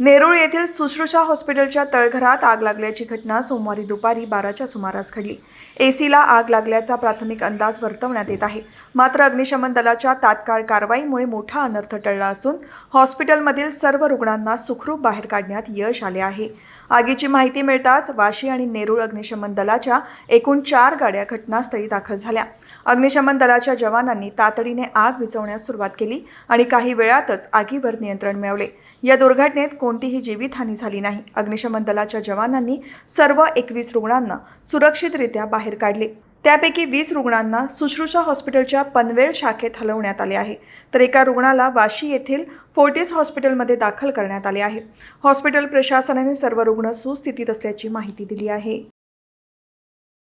नेरूळ येथील सुश्रुषा हॉस्पिटलच्या तळघरात आग लागल्याची घटना सोमवारी दुपारी बाराच्या सुमारास घडली. एसीला आग लागल्याचा प्राथमिक अंदाज वर्तवण्यात येत आहे. मात्र अग्निशमन दलाच्या तात्काळ कारवाईमुळे मोठा अनर्थ टळला असून हॉस्पिटलमधील सर्व रुग्णांना सुखरूप बाहेर काढण्यात यश आले आहे. आगीची माहिती मिळताच वाशी आणि नेरूळ अग्निशमन दलाच्या एकूण चार गाड्या घटनास्थळी दाखल झाल्या. अग्निशमन दलाच्या जवानांनी तातडीने आग विझवण्यास सुरुवात केली आणि काही वेळातच आगीवर नियंत्रण मिळवले. या दुर्घटनेत कोणतीही जीवितहानी झाली नाही. अग्निशमन दलाच्या जवानांनी सर्व एकवीस रुग्णांना सुरक्षितरित्या बाहेर काढले. त्यापैकी वीस रुग्णांना सुश्रुषा हॉस्पिटलच्या पनवेल शाखेत हलवण्यात आले आहे. तर एका रुग्णाला वाशी येथील फोर्टिस हॉस्पिटलमध्ये दाखल करण्यात आले आहे. हॉस्पिटल प्रशासनाने सर्व रुग्ण सुस्थितीत असल्याची माहिती दिली आहे.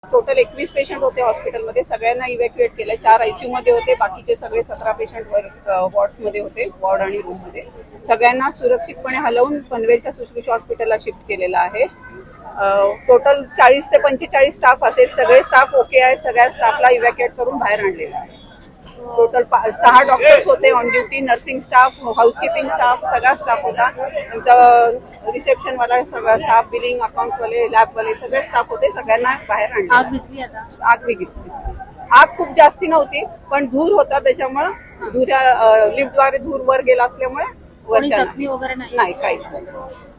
टोटल एकवीस पेशंट होते हॉस्पिटलमध्ये. सगळ्यांना इव्हॅक्युएट केलं. चार आयसीयू मध्ये होते. बाकीचे सगळे सतरा पेशंट वॉर्डमध्ये होते. वॉर्ड आणि रूममध्ये सगळ्यांना सुरक्षितपणे हलवून पनवेलच्या सुश्रुषा हॉस्पिटलला शिफ्ट केलेलं आहे. टोटल चाळीस ते पंचेचाळीस स्टाफ असेल. सगळे स्टाफ ओके आहे. सगळ्या स्टाफला इव्हॅक्युएट करून बाहेर आणलेला आहे. टोटल सहा डॉक्टर्स होते on duty nursing staff housekeeping staff सगळा स्टाफ होता. त्यांचा रिसेप्शन वाला सगळा स्टाफ बिलिंग अकाउंटवाले लॅबवाले सगळे स्टाफ होते. सगळ्यांना बाहेर आणले. आग विसली आता? आग आग खूप जास्ती नव्हती पण धूर होता त्याच्यामुळं. धुऱ्या लिफ्टद्वारे धूर वर गेला असल्यामुळे जखमी वगैरे नाही? नाही काहीच नाही.